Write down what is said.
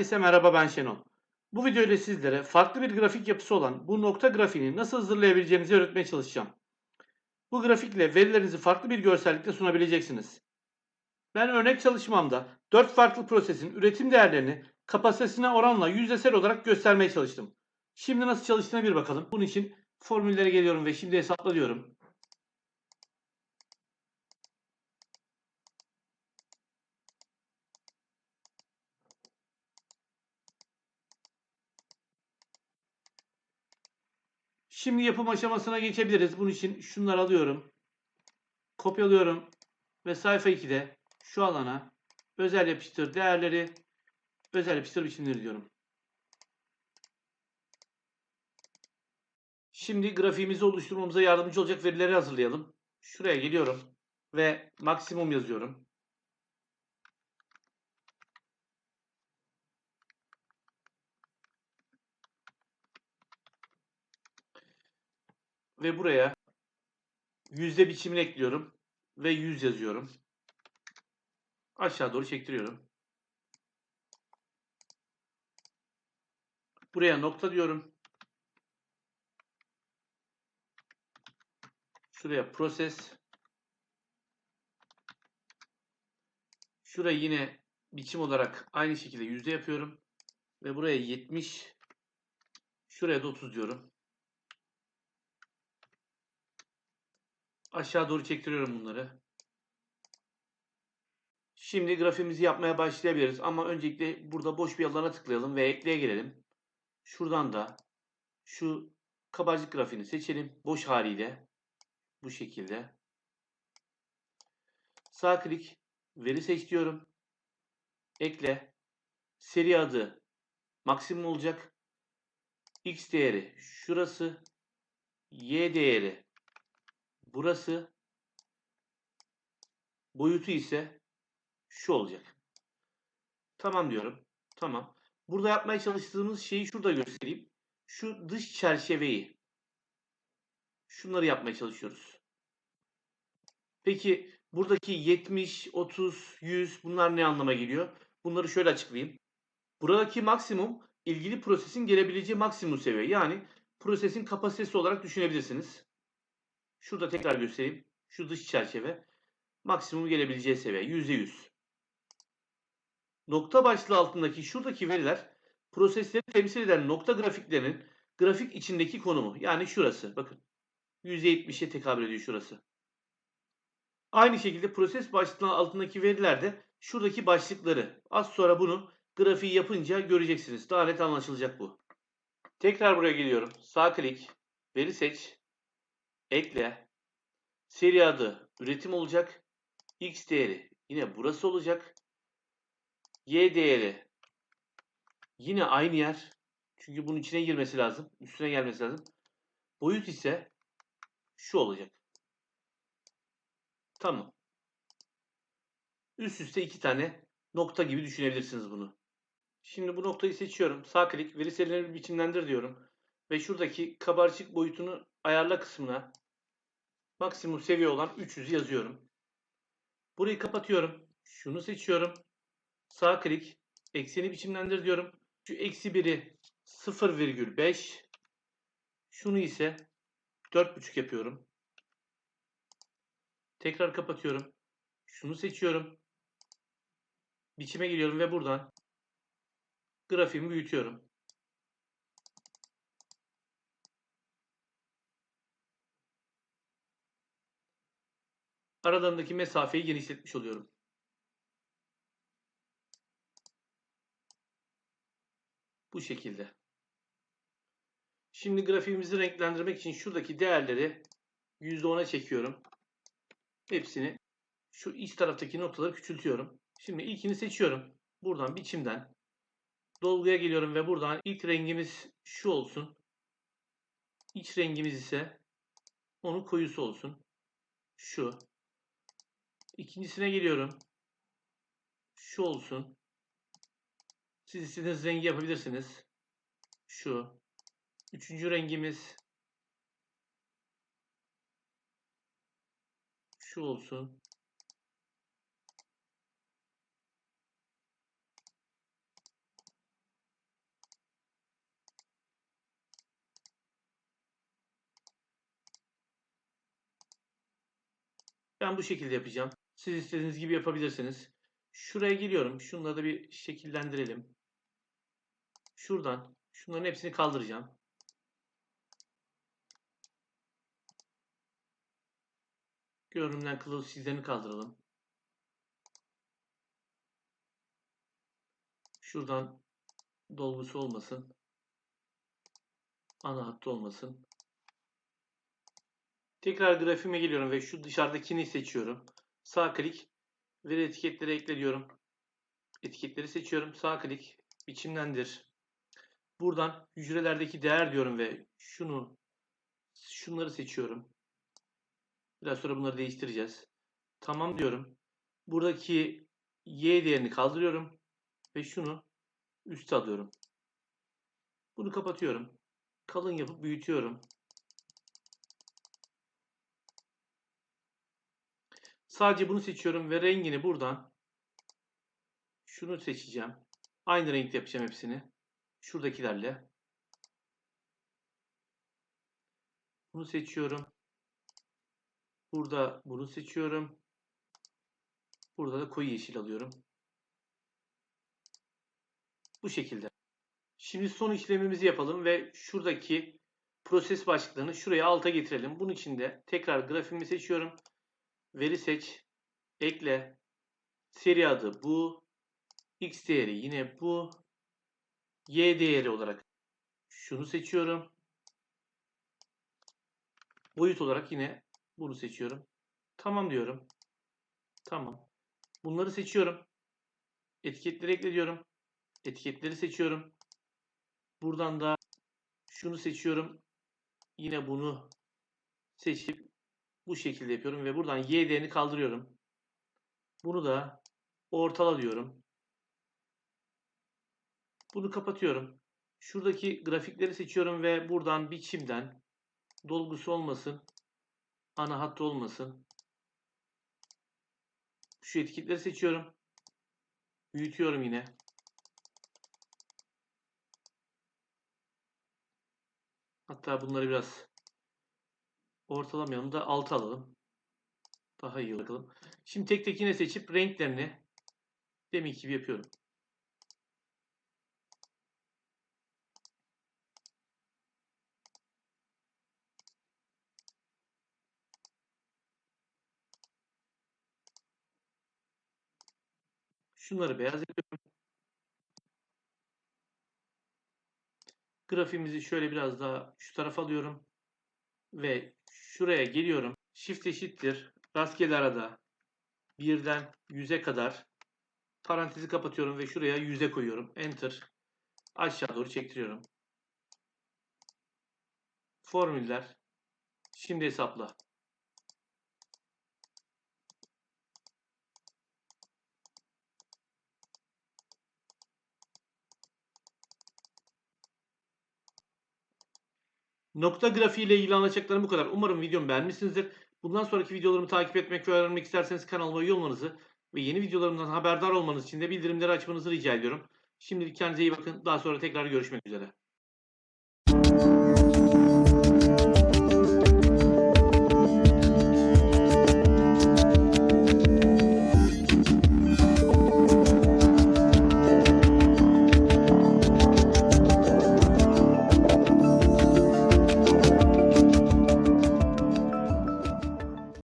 Herkese merhaba ben Şenol. Bu videoyla sizlere farklı bir grafik yapısı olan bu nokta grafiğini nasıl hazırlayabileceğinizi öğretmeye çalışacağım. Bu grafikle verilerinizi farklı bir görsellikte sunabileceksiniz. Ben örnek çalışmamda 4 farklı prosesin üretim değerlerini kapasitesine oranla yüzdesel olarak göstermeye çalıştım. Şimdi nasıl çalıştığına bir bakalım. Bunun için formüllere geliyorum ve şimdi hesapla diyorum. Şimdi yapım aşamasına geçebiliriz. Bunun için şunları alıyorum. Kopyalıyorum. Ve sayfa 2'de şu alana özel yapıştır değerleri özel yapıştır biçimleri diyorum. Şimdi grafiğimizi oluşturmamıza yardımcı olacak verileri hazırlayalım. Şuraya geliyorum ve maksimum yazıyorum. Ve buraya yüzde biçimini ekliyorum ve 100 yazıyorum. Aşağı doğru çektiriyorum. Buraya nokta diyorum. Şuraya proses. Şurayı yine biçim olarak aynı şekilde yüzde yapıyorum. Ve buraya 70. Şuraya da 30 diyorum. Aşağı doğru çektiriyorum bunları. Şimdi grafimizi yapmaya başlayabiliriz. Ama öncelikle burada boş bir alana tıklayalım ve ekleye gelelim. Şuradan da şu kabarcık grafiğini seçelim. Boş haliyle. Bu şekilde. Sağ klik. Veri seç diyorum. Ekle. Seri adı maksimum olacak. X değeri şurası. Y değeri burası. Boyutu ise şu olacak. Tamam diyorum. Tamam. Burada yapmaya çalıştığımız şeyi şurada göstereyim. Şu dış çerçeveyi. Şunları yapmaya çalışıyoruz. Peki buradaki 70, 30, 100 bunlar ne anlama geliyor? Bunları şöyle açıklayayım. Buradaki maksimum ilgili prosesin gelebileceği maksimum seviye. Yani prosesin kapasitesi olarak düşünebilirsiniz. Şurada tekrar göstereyim. Şu dış çerçeve maksimum gelebileceği seviye %100. Nokta başlığı altındaki şuradaki veriler prosesleri temsil eden nokta grafiklerinin grafik içindeki konumu. Yani şurası. Bakın. %70'e tekabül ediyor şurası. Aynı şekilde proses başlığı altındaki veriler de şuradaki başlıkları. Az sonra bunu grafiği yapınca göreceksiniz. Daha net anlaşılacak bu. Tekrar buraya geliyorum. Sağ klik. Veri seç. Ekle. Seri adı üretim olacak. X değeri yine burası olacak. Y değeri yine aynı yer. Çünkü bunun içine girmesi lazım. Üstüne gelmesi lazım. Boyut ise şu olacak. Tamam. Üst üste iki tane nokta gibi düşünebilirsiniz bunu. Şimdi bu noktayı seçiyorum. Sağ klik veri serilerini biçimlendir diyorum. Ve şuradaki kabarcık boyutunu ayarla kısmına maksimum seviye olan 300 yazıyorum. Burayı kapatıyorum. Şunu seçiyorum. Sağ klik. Ekseni biçimlendir diyorum. Şu eksi 1'i 0,5. Şunu ise 4,5 yapıyorum. Tekrar kapatıyorum. Şunu seçiyorum. Biçime geliyorum ve buradan grafiğimi büyütüyorum. Aralarındaki mesafeyi genişletmiş oluyorum. Bu şekilde. Şimdi grafiğimizi renklendirmek için şuradaki değerleri %10'a çekiyorum. Hepsini şu iç taraftaki noktaları küçültüyorum. Şimdi ilkini seçiyorum. Buradan biçimden dolguya geliyorum ve buradan ilk rengimiz şu olsun. İç rengimiz ise onun koyusu olsun. Şu. İkincisine geliyorum. Şu olsun. Siz istediğiniz rengi yapabilirsiniz. Şu. Üçüncü rengimiz şu olsun. Ben bu şekilde yapacağım. Siz istediğiniz gibi yapabilirsiniz. Şuraya geliyorum. Şunları da bir şekillendirelim. Şuradan şunların hepsini kaldıracağım. Görünümden kılavuz çizgilerini kaldıralım. Şuradan dolgusu olmasın. Ana hattı olmasın. Tekrar grafiğime geliyorum ve şu dışarıdakini seçiyorum. Sağ klik veri etiketleri ekle diyorum. Etiketleri seçiyorum. Sağ klik biçimlendir. Buradan hücrelerdeki değer diyorum ve şunu şunları seçiyorum. Biraz sonra bunları değiştireceğiz. Tamam diyorum. Buradaki y değerini kaldırıyorum ve şunu üste alıyorum. Bunu kapatıyorum. Kalın yapıp büyütüyorum. Sadece bunu seçiyorum ve rengini buradan şunu seçeceğim. Aynı renkte yapacağım hepsini. Şuradakilerle. Bunu seçiyorum. Burada bunu seçiyorum. Burada da koyu yeşil alıyorum. Bu şekilde. Şimdi son işlemimizi yapalım ve şuradaki proses başlıklarını şuraya alta getirelim. Bunun için de tekrar grafiğimi seçiyorum. Veri seç. Ekle. Seri adı bu. X değeri yine bu. Y değeri olarak şunu seçiyorum. Boyut olarak yine bunu seçiyorum. Tamam diyorum. Tamam. Bunları seçiyorum. Etiketleri ekle diyorum. Etiketleri seçiyorum. Buradan da şunu seçiyorum. Yine bunu seçip bu şekilde yapıyorum ve buradan y değerini kaldırıyorum. Bunu da ortala diyorum. Bunu kapatıyorum. Şuradaki grafikleri seçiyorum ve buradan biçimden dolgusu olmasın, ana hattı olmasın. Şu etiketleri seçiyorum. Büyütüyorum yine. Hatta bunları biraz ortalamayalım da altı alalım. Daha iyi bakalım. Şimdi tek tek yine seçip renklerini deminki gibi yapıyorum. Şunları beyaz yapıyorum. Grafiğimizi şöyle biraz daha şu tarafa alıyorum. Ve şuraya geliyorum. Shift eşittir. Rastgele arada birden 100'e kadar parantezi kapatıyorum ve şuraya 100'e koyuyorum. Enter. Aşağı doğru çektiriyorum. Formüller. Şimdi hesapla. Nokta grafiği ile ilgili anlatacaklarım bu kadar. Umarım videomu beğenmişsinizdir. Bundan sonraki videolarımı takip etmek ve öğrenmek isterseniz kanalıma üye olmanızı ve yeni videolarımdan haberdar olmanız için de bildirimleri açmanızı rica ediyorum. Şimdilik kendinize iyi bakın. Daha sonra tekrar görüşmek üzere.